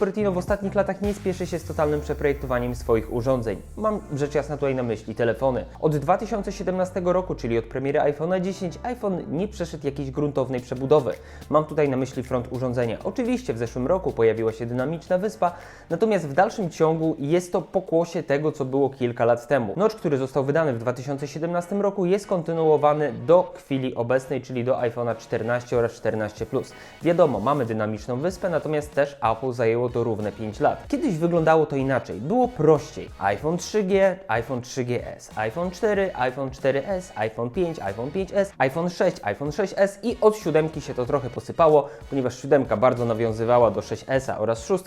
Cupertino w ostatnich latach nie spieszy się z totalnym przeprojektowaniem swoich urządzeń. Mam rzecz jasna tutaj na myśli telefony. Od 2017 roku, czyli od premiery iPhone'a 10, iPhone nie przeszedł jakiejś gruntownej przebudowy. Mam tutaj na myśli front urządzenia. Oczywiście w zeszłym roku pojawiła się dynamiczna wyspa, natomiast w dalszym ciągu jest to pokłosie tego, co było kilka lat temu. Notch, który został wydany w 2017 roku, jest kontynuowany do chwili obecnej, czyli do iPhone'a 14 oraz 14 Plus. Wiadomo, mamy dynamiczną wyspę, natomiast też Apple zajęło to równe 5 lat. Kiedyś wyglądało to inaczej, było prościej. iPhone 3G, iPhone 3GS, iPhone 4, iPhone 4S, iPhone 5, iPhone 5S, iPhone 6, iPhone 6S i od siódemki się to trochę posypało, ponieważ siódemka bardzo nawiązywała do 6S oraz 6,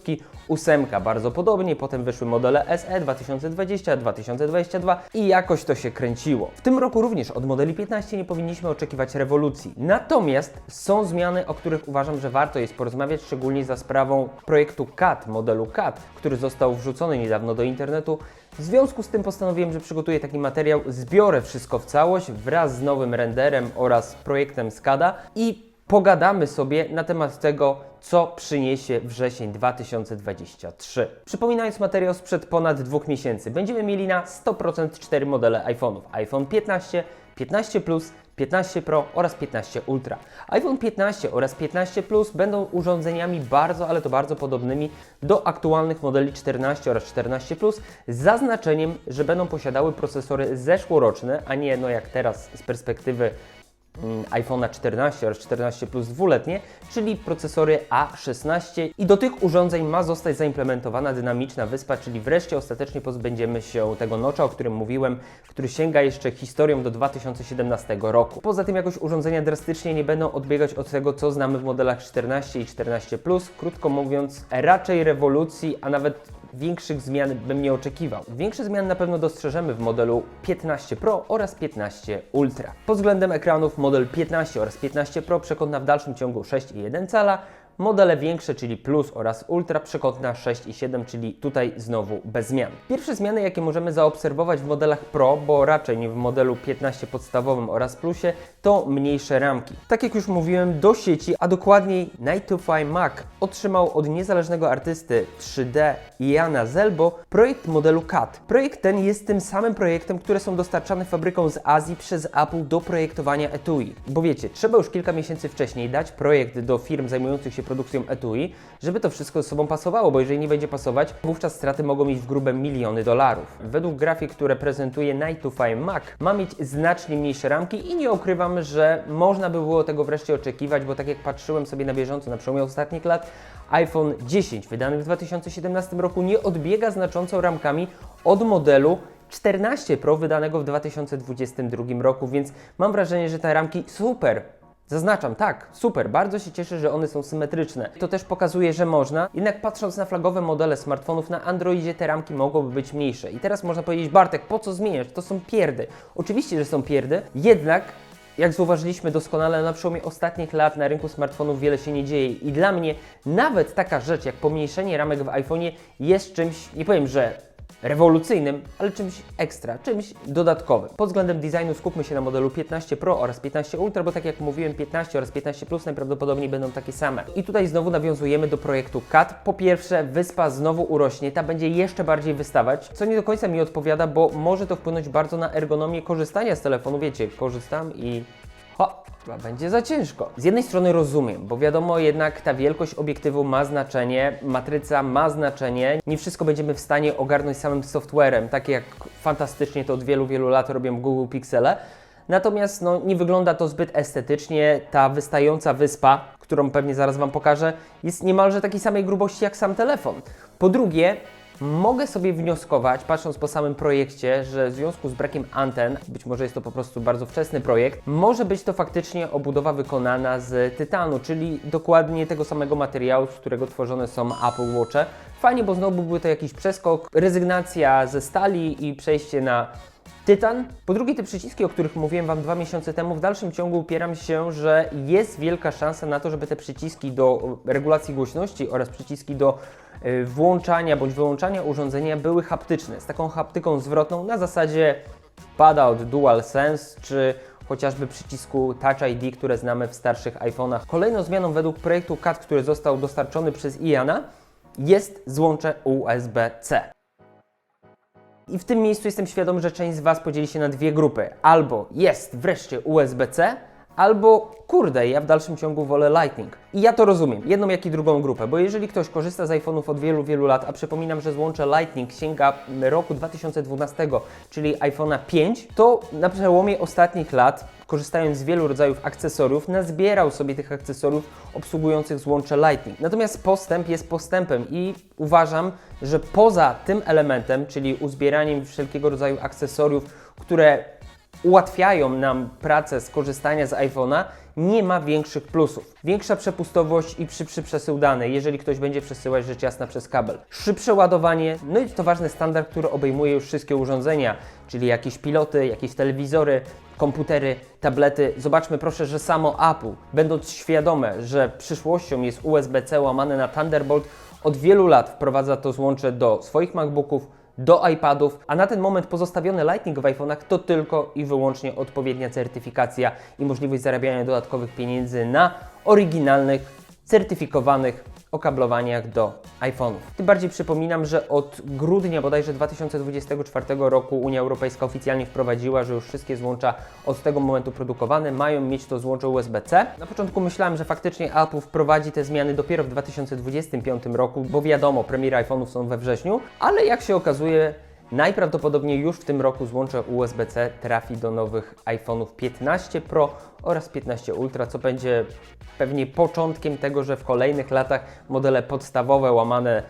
ósemka bardzo podobnie, potem wyszły modele SE 2020, 2022 i jakoś to się kręciło. W tym roku również od modeli 15 nie powinniśmy oczekiwać rewolucji. Natomiast są zmiany, o których uważam, że warto jest porozmawiać, szczególnie za sprawą projektu CAT, modelu CAT, który został wrzucony niedawno do internetu. W związku z tym postanowiłem, że przygotuję taki materiał, zbiorę wszystko w całość wraz z nowym renderem oraz projektem SCADA i pogadamy sobie na temat tego, co przyniesie wrzesień 2023. Przypominając materiał sprzed ponad dwóch miesięcy, będziemy mieli na 100% cztery modele iPhone'ów: iPhone 15, 15 Plus, 15 Pro oraz 15 Ultra. iPhone 15 oraz 15 Plus będą urządzeniami bardzo, ale to bardzo podobnymi do aktualnych modeli 14 oraz 14 Plus, z zaznaczeniem, że będą posiadały procesory zeszłoroczne, a nie no jak teraz z perspektywy iPhone'a 14 oraz 14 Plus dwuletnie, czyli procesory A16 i do tych urządzeń ma zostać zaimplementowana dynamiczna wyspa, czyli wreszcie ostatecznie pozbędziemy się tego nocza, o którym mówiłem, który sięga jeszcze historią do 2017 roku. Poza tym jakoś urządzenia drastycznie nie będą odbiegać od tego, co znamy w modelach 14 i 14 Plus. Krótko mówiąc, raczej rewolucji, a nawet większych zmian bym nie oczekiwał. Większe zmiany na pewno dostrzeżemy w modelu 15 Pro oraz 15 Ultra. Pod względem ekranów model 15 oraz 15 Pro przekona w dalszym ciągu 6,1 cala, modele większe, czyli Plus oraz Ultra przekątna 6,7, czyli tutaj znowu bez zmian. Pierwsze zmiany, jakie możemy zaobserwować w modelach Pro, bo raczej nie w modelu 15 podstawowym oraz Plusie, to mniejsze ramki. Tak jak już mówiłem, do sieci, a dokładniej Night to Fly Mac otrzymał od niezależnego artysty 3D Jana Zelbo projekt modelu CAT. Projekt ten jest tym samym projektem, które są dostarczane fabryką z Azji przez Apple do projektowania etui. Bo wiecie, trzeba już kilka miesięcy wcześniej dać projekt do firm zajmujących się produkcją etui, żeby to wszystko ze sobą pasowało, bo jeżeli nie będzie pasować, wówczas straty mogą mieć w grube miliony dolarów. Według grafik, które prezentuje Night to Fly Mac, ma mieć znacznie mniejsze ramki i nie ukrywam, że można by było tego wreszcie oczekiwać, bo tak jak patrzyłem sobie na bieżąco na przełomie ostatnich lat, iPhone 10 wydany w 2017 roku nie odbiega znacząco ramkami od modelu 14 Pro wydanego w 2022 roku, więc mam wrażenie, że te ramki super. Zaznaczam, tak, super, bardzo się cieszę, że one są symetryczne. To też pokazuje, że można, jednak patrząc na flagowe modele smartfonów na Androidzie, te ramki mogłyby być mniejsze. I teraz można powiedzieć, Bartek, po co zmieniać? To są pierdy. Oczywiście, że są pierdy, jednak jak zauważyliśmy doskonale na przełomie ostatnich lat na rynku smartfonów wiele się nie dzieje i dla mnie nawet taka rzecz jak pomniejszenie ramek w iPhone'ie jest czymś, nie powiem, że rewolucyjnym, ale czymś ekstra, czymś dodatkowym. Pod względem designu skupmy się na modelu 15 Pro oraz 15 Ultra, bo tak jak mówiłem, 15 oraz 15 Plus najprawdopodobniej będą takie same. I tutaj znowu nawiązujemy do projektu CAT. Po pierwsze, wyspa znowu urośnie, ta będzie jeszcze bardziej wystawać, co nie do końca mi odpowiada, bo może to wpłynąć bardzo na ergonomię korzystania z telefonu. Wiecie, korzystam i Ho, chyba będzie za ciężko. Z jednej strony rozumiem, bo wiadomo jednak ta wielkość obiektywu ma znaczenie, matryca ma znaczenie, nie wszystko będziemy w stanie ogarnąć samym softwarem, tak jak fantastycznie to od wielu, wielu lat robią Google Pixele. Natomiast no, nie wygląda to zbyt estetycznie. Ta wystająca wyspa, którą pewnie zaraz Wam pokażę, jest niemalże takiej samej grubości jak sam telefon. Po drugie, Mogę sobie wnioskować, patrząc po samym projekcie, że w związku z brakiem anten, być może jest to po prostu bardzo wczesny projekt, może być to faktycznie obudowa wykonana z tytanu, czyli dokładnie tego samego materiału, z którego tworzone są Apple Watche. Fajnie, bo znowu byłby to jakiś przeskok, rezygnacja ze stali i przejście na Tytan. Po drugie, te przyciski, o których mówiłem Wam dwa miesiące temu, w dalszym ciągu upieram się, że jest wielka szansa na to, żeby te przyciski do regulacji głośności oraz przyciski do y, włączania bądź wyłączania urządzenia były haptyczne, z taką haptyką zwrotną na zasadzie pada od DualSense czy chociażby przycisku Touch ID, które znamy w starszych iPhone'ach. Kolejną zmianą według projektu CAT, który został dostarczony przez Iana, jest złącze USB-C. I w tym miejscu jestem świadom, że część z Was podzieli się na dwie grupy. Albo jest wreszcie USB-C, albo kurde, ja w dalszym ciągu wolę Lightning. I ja to rozumiem, jedną jak i drugą grupę, bo jeżeli ktoś korzysta z iPhone'ów od wielu, wielu lat, a przypominam, że złącze Lightning sięga roku 2012, czyli iPhone'a 5, to na przełomie ostatnich lat, korzystając z wielu rodzajów akcesoriów, nazbierał sobie tych akcesoriów obsługujących złącze Lightning. Natomiast postęp jest postępem i uważam, że poza tym elementem, czyli uzbieraniem wszelkiego rodzaju akcesoriów, które ułatwiają nam pracę z korzystania z iPhone'a, nie ma większych plusów. Większa przepustowość i szybszy przesył danych, jeżeli ktoś będzie przesyłać rzecz jasna przez kabel. Szybsze ładowanie, no i to ważny standard, który obejmuje już wszystkie urządzenia, czyli jakieś piloty, jakieś telewizory, komputery, tablety. Zobaczmy proszę, że samo Apple, będąc świadome, że przyszłością jest USB-C łamane na Thunderbolt, od wielu lat wprowadza to złącze do swoich MacBooków, do iPadów, a na ten moment pozostawione Lightning w iPhone'ach to tylko i wyłącznie odpowiednia certyfikacja i możliwość zarabiania dodatkowych pieniędzy na oryginalnych, certyfikowanych okablowaniach do iPhone'ów. Tym bardziej przypominam, że od grudnia bodajże 2024 roku Unia Europejska oficjalnie wprowadziła, że już wszystkie złącza od tego momentu produkowane mają mieć to złącze USB-C. Na początku myślałem, że faktycznie Apple wprowadzi te zmiany dopiero w 2025 roku, bo wiadomo, premiery iPhone'ów są we wrześniu, ale jak się okazuje, Najprawdopodobniej już w tym roku złącze USB-C trafi do nowych iPhone'ów 15 Pro oraz 15 Ultra, co będzie pewnie początkiem tego, że w kolejnych latach modele podstawowe łamane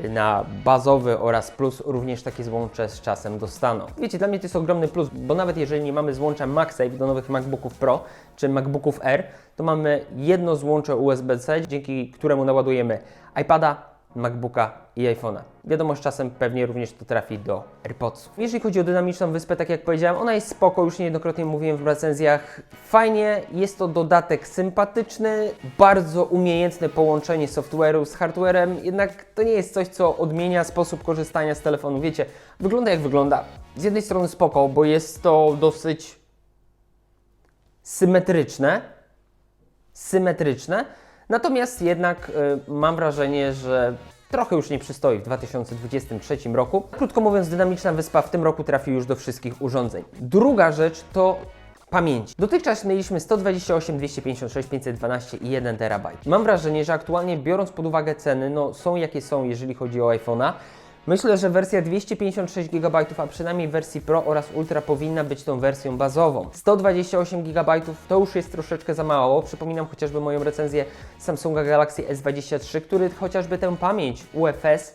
na bazowy oraz plus również takie złącze z czasem dostaną. Wiecie, dla mnie to jest ogromny plus, bo nawet jeżeli nie mamy złącza MagSafe do nowych MacBooków Pro czy MacBooków Air, to mamy jedno złącze USB-C, dzięki któremu naładujemy iPada, MacBooka i iPhone'a. Wiadomo, z czasem pewnie również to trafi do AirPodsów. Jeżeli chodzi o dynamiczną wyspę, tak jak powiedziałem, ona jest spoko, już niejednokrotnie mówiłem w recenzjach. Fajnie, jest to dodatek sympatyczny, bardzo umiejętne połączenie software'u z hardwarem, jednak to nie jest coś, co odmienia sposób korzystania z telefonu. Wiecie, wygląda jak wygląda. Z jednej strony spoko, bo jest to dosyć symetryczne, symetryczne, natomiast jednak y, mam wrażenie, że trochę już nie przystoi w 2023 roku. Krótko mówiąc, dynamiczna wyspa w tym roku trafi już do wszystkich urządzeń. Druga rzecz to pamięć. Dotychczas mieliśmy 128, 256, 512 i 1 terabajt. Mam wrażenie, że aktualnie biorąc pod uwagę ceny, no są jakie są, jeżeli chodzi o iPhone'a, Myślę, że wersja 256 GB, a przynajmniej w wersji Pro oraz Ultra powinna być tą wersją bazową. 128 GB to już jest troszeczkę za mało. Przypominam chociażby moją recenzję Samsunga Galaxy S23, który chociażby tę pamięć UFS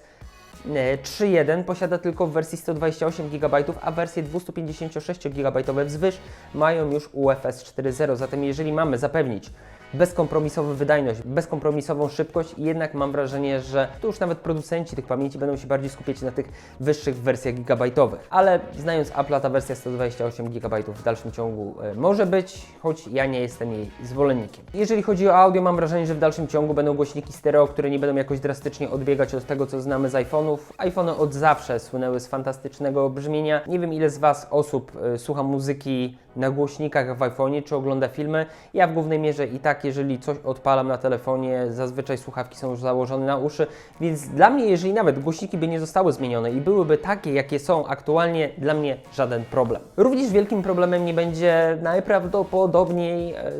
e, 3.1 posiada tylko w wersji 128 GB, a wersje 256 GB wzwyż mają już UFS 4.0. Zatem jeżeli mamy zapewnić bezkompromisową wydajność, bezkompromisową szybkość i jednak mam wrażenie, że tu już nawet producenci tych pamięci będą się bardziej skupiać na tych wyższych wersjach gigabajtowych. Ale znając Apple, ta wersja 128 GB w dalszym ciągu e, może być, choć ja nie jestem jej zwolennikiem. Jeżeli chodzi o audio, mam wrażenie, że w dalszym ciągu będą głośniki stereo, które nie będą jakoś drastycznie odbiegać od tego, co znamy z iPhone'ów. iPhony od zawsze słynęły z fantastycznego brzmienia. Nie wiem, ile z Was osób e, słucha muzyki na głośnikach w iPhone'ie, czy ogląda filmy. Ja w głównej mierze i tak, jeżeli coś odpalam na telefonie, zazwyczaj słuchawki są już założone na uszy, więc dla mnie, jeżeli nawet głośniki by nie zostały zmienione i byłyby takie, jakie są aktualnie, dla mnie żaden problem. Również wielkim problemem nie będzie najprawdopodobniej e,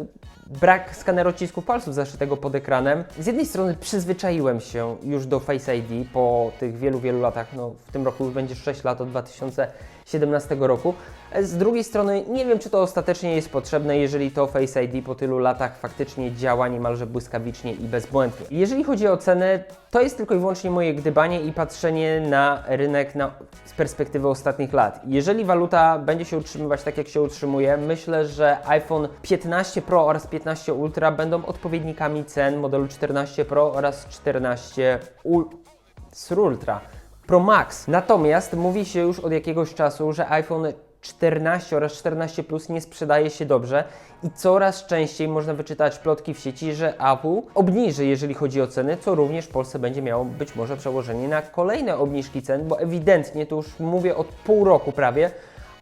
brak skanerocisków palców zaszytego pod ekranem. Z jednej strony przyzwyczaiłem się już do Face ID po tych wielu, wielu latach, no w tym roku już będzie 6 lat od 2017 roku. Z drugiej strony nie wiem, czy to ostatecznie jest potrzebne, jeżeli to Face ID po tylu latach faktycznie działa niemalże błyskawicznie i bezbłędnie. Jeżeli chodzi o cenę, to jest tylko i wyłącznie moje gdybanie i patrzenie na rynek na, z perspektywy ostatnich lat. Jeżeli waluta będzie się utrzymywać tak, jak się utrzymuje, myślę, że iPhone 15 Pro oraz 15 Ultra będą odpowiednikami cen modelu 14 Pro oraz 14 Ultra. Pro Max. Natomiast mówi się już od jakiegoś czasu, że iPhone 14 oraz 14 Plus nie sprzedaje się dobrze i coraz częściej można wyczytać plotki w sieci, że Apple obniży, jeżeli chodzi o ceny, co również w Polsce będzie miało być może przełożenie na kolejne obniżki cen, bo ewidentnie, to już mówię od pół roku prawie,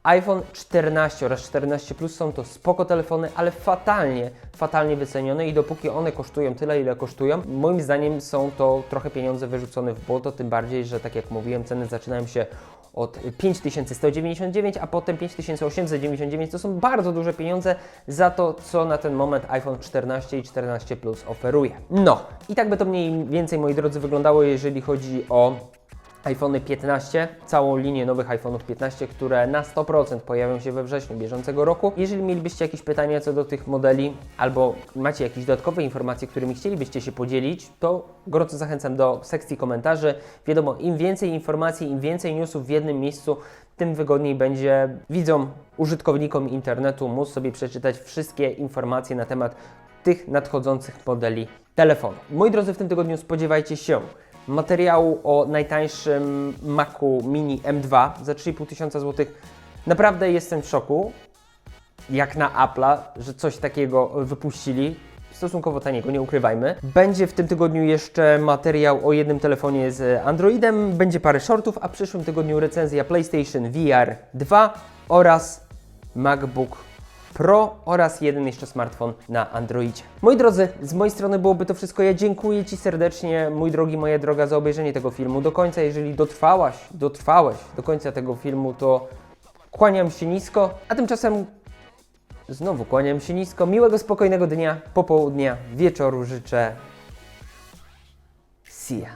iPhone 14 oraz 14 Plus są to spoko telefony, ale fatalnie, fatalnie wycenione i dopóki one kosztują tyle, ile kosztują, moim zdaniem są to trochę pieniądze wyrzucone w błoto, tym bardziej, że tak jak mówiłem, ceny zaczynają się od 5199, a potem 5899 to są bardzo duże pieniądze za to, co na ten moment iPhone 14 i 14 Plus oferuje. No, i tak by to mniej więcej, moi drodzy, wyglądało, jeżeli chodzi o iPhony 15, całą linię nowych iPhone'ów 15, które na 100% pojawią się we wrześniu bieżącego roku. Jeżeli mielibyście jakieś pytania co do tych modeli, albo macie jakieś dodatkowe informacje, którymi chcielibyście się podzielić, to gorąco zachęcam do sekcji komentarzy. Wiadomo, im więcej informacji, im więcej newsów w jednym miejscu, tym wygodniej będzie widzom, użytkownikom internetu móc sobie przeczytać wszystkie informacje na temat tych nadchodzących modeli telefonu. Moi drodzy, w tym tygodniu spodziewajcie się materiału o najtańszym Macu Mini M2 za 3,5 tysiąca złotych. Naprawdę jestem w szoku, jak na Apple'a, że coś takiego wypuścili. Stosunkowo taniego, nie ukrywajmy. Będzie w tym tygodniu jeszcze materiał o jednym telefonie z Androidem, będzie parę shortów, a w przyszłym tygodniu recenzja PlayStation VR 2 oraz MacBook Pro oraz jeden jeszcze smartfon na Androidzie. Moi drodzy, z mojej strony byłoby to wszystko. Ja dziękuję Ci serdecznie, mój drogi, moja droga, za obejrzenie tego filmu do końca. Jeżeli dotrwałaś, dotrwałeś do końca tego filmu, to kłaniam się nisko, a tymczasem znowu kłaniam się nisko. Miłego, spokojnego dnia, popołudnia, wieczoru życzę. See ya.